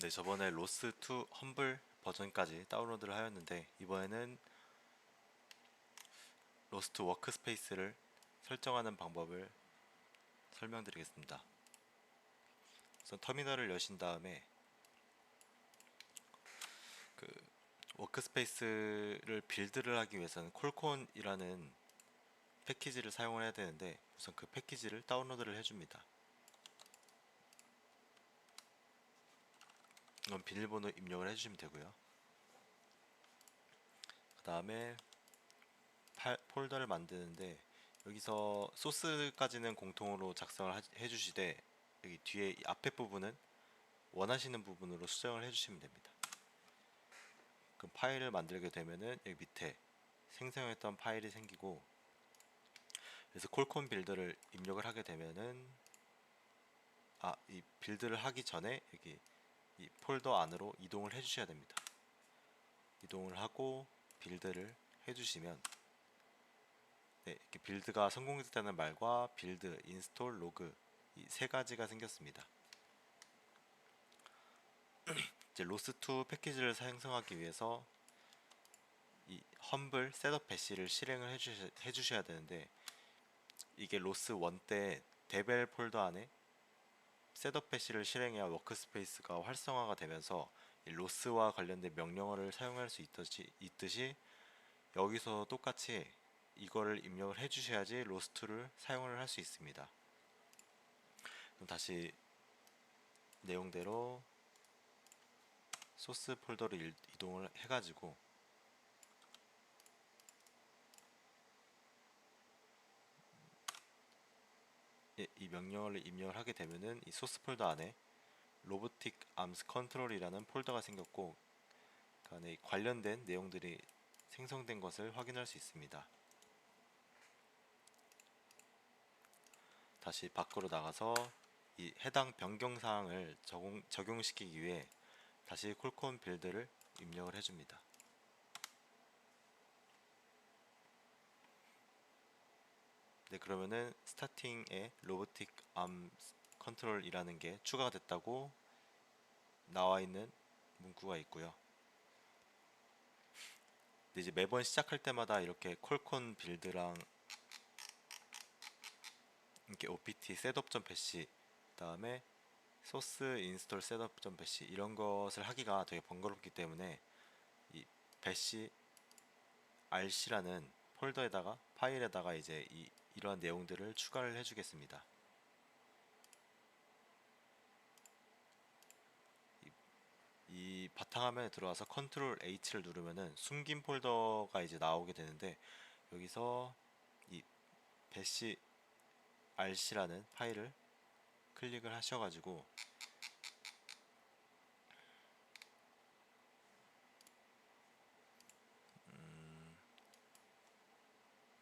네, 저번에 로스2 험블 버전까지 다운로드를 하였는데 이번에는 로스트 워크스페이스를 설정하는 방법을 설명드리겠습니다. 우선 터미널을 여신 다음에 그 워크스페이스를 빌드를 하기 위해서는 콜콘이라는 패키지를 사용을 해야 되는데 우선 그 패키지를 다운로드를 해줍니다. 이건 비밀번호 입력을 해주시면 되고요. 그 다음에 폴더를 만드는데 여기서 소스까지는 공통으로 작성을 하- 해주시되 여기 뒤에 이 앞에 부분은 원하시는 부분으로 수정을 해주시면 됩니다. 그럼 파일을 만들게 되면은 여기 밑에 생성했던 파일이 생기고 그래서 콜콘 빌드를 입력을 하게 되면은 아 이 빌드를 하기 전에 여기 이 폴더 안으로 이동을 해 주셔야 됩니다. 이동을 하고 빌드를 해 주시면 네, 이렇게 빌드가 성공했다는 말과 빌드, 인스톨, 로그 이 세 가지가 생겼습니다. 이제 로스2 패키지를 생성하기 위해서 이 험블 셋업 배시를 실행을 해주셔, 해주셔야 되는데 이게 로스1 때 데벨 폴더 안에 셋업 배시를 실행해야 워크스페이스가 활성화가 되면서 이 로스와 관련된 명령어를 사용할 수 있듯이, 있듯이 여기서 똑같이 이거를 입력을 해주셔야지 로스2를 사용을 할 수 있습니다. 그럼 다시 내용대로 소스 폴더를 일- 이동을 해가지고 이 명령어를 입력을 하게 되면은 이 소스 폴더 안에 로보틱 암스 컨트롤이라는 폴더가 생겼고 그 안에 관련된 내용들이 생성된 것을 확인할 수 있습니다. 다시 밖으로 나가서 이 해당 변경 사항을 적용, 적용시키기 위해 다시 콜콘 빌드를 입력을 해줍니다. 네, 그러면은 스타팅에 로보틱 암 컨트롤이라는 게 추가가 됐다고 나와 있는 문구가 있고요. 이제 매번 시작할 때마다 이렇게 콜콘 빌드랑 이렇게 opt 셋업.bash 그다음에 소스 인스톨 셋업.bash 이런 것을 하기가 되게 번거롭기 때문에 이 bash rc라는 폴더에다가 파일에다가 이제 이 이러한 내용들을 추가를 해주겠습니다. 이, 이 바탕화면에 들어와서 컨트롤 H를 누르면은 숨긴 폴더가 이제 나오게 되는데 여기서 이 bash rc라는 파일을 클릭을 하셔가지고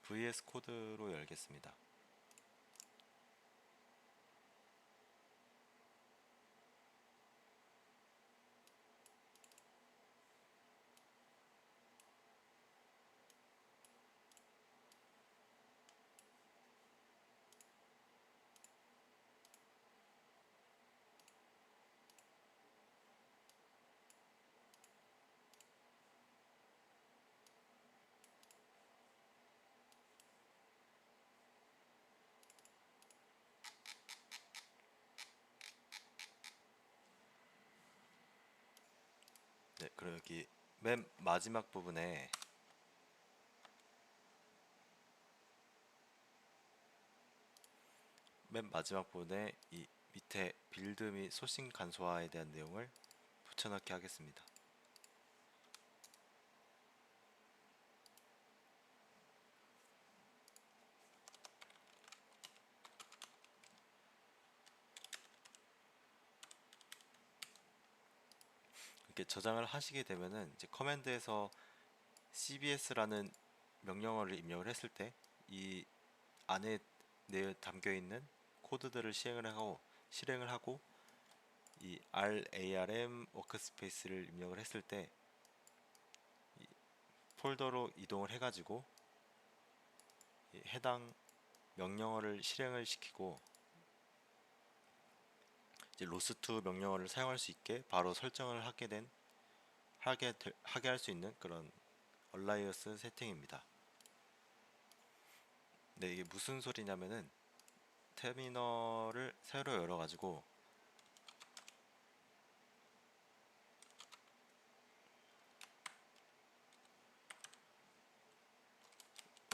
VS 코드로 열겠습니다. 네, 그럼 여기 맨 마지막 부분에 맨 마지막 부분에 이 밑에 빌드 및 소싱 간소화에 대한 내용을 붙여넣기 하겠습니다. 이렇게 저장을 하시게 되면은 이제 커맨드에서 cbs라는 명령어를 입력을 했을 때 이 안에 내 담겨 있는 코드들을 시행을 하고 실행을 하고 이 RARM 워크스페이스를 입력을 했을 때이 폴더로 이동을 해가지고 이 해당 명령어를 실행을 시키고 이제 로스2 명령어를 사용할 수 있게 바로 설정을 하게 된 하게 될- 하게 할 수 있는 그런 얼라이어스 세팅입니다. 네, 이게 무슨 소리냐면은 테미널을 새로 열어 가지고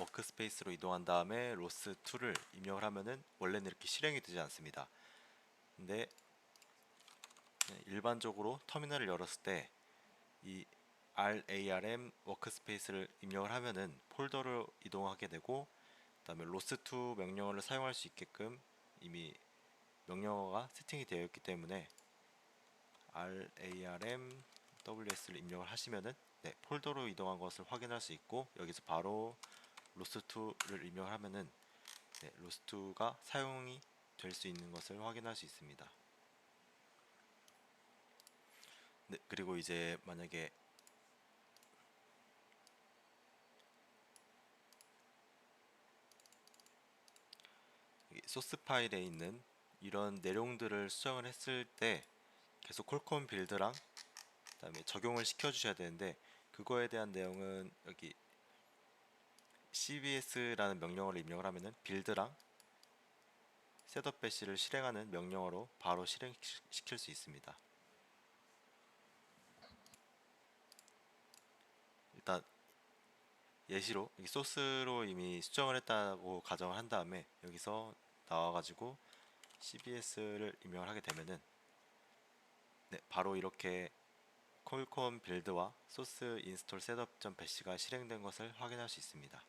워크스페이스로 이동한 다음에 로스2를 입력을 하면은 원래는 이렇게 실행이 되지 않습니다. 근데 네, 일반적으로 터미널을 열었을 때 이 RARM 워크스페이스를 입력을 하면은 폴더로 이동하게 되고 그다음에 로스2 명령어를 사용할 수 있게끔 이미 명령어가 세팅이 되어 있기 때문에 RARM WS를 입력을 하시면은 네, 폴더로 이동한 것을 확인할 수 있고 여기서 바로 로스2를 입력을 하면은 네, 로스2가 사용이 될 수 있는 것을 확인할 수 있습니다. 네, 그리고 이제 만약에 이 소스 파일에 있는 이런 내용들을 수정을 했을 때 계속 콜콤 빌드랑 그다음에 적용을 시켜 주셔야 되는데 그거에 대한 내용은 여기 cbs라는 명령어를 입력을 하면은 빌드랑 셋업 배시를 실행하는 명령어로 바로 실행시킬 수 있습니다. 일단 예시로 이 소스로 이미 수정을 했다고 가정을 한 다음에 여기서 나와가지고 cbs를 입력을 하게 되면은 네, 바로 이렇게 콜콤 빌드와 소스 인스톨 셋업 점 배시가 실행된 것을 확인할 수 있습니다.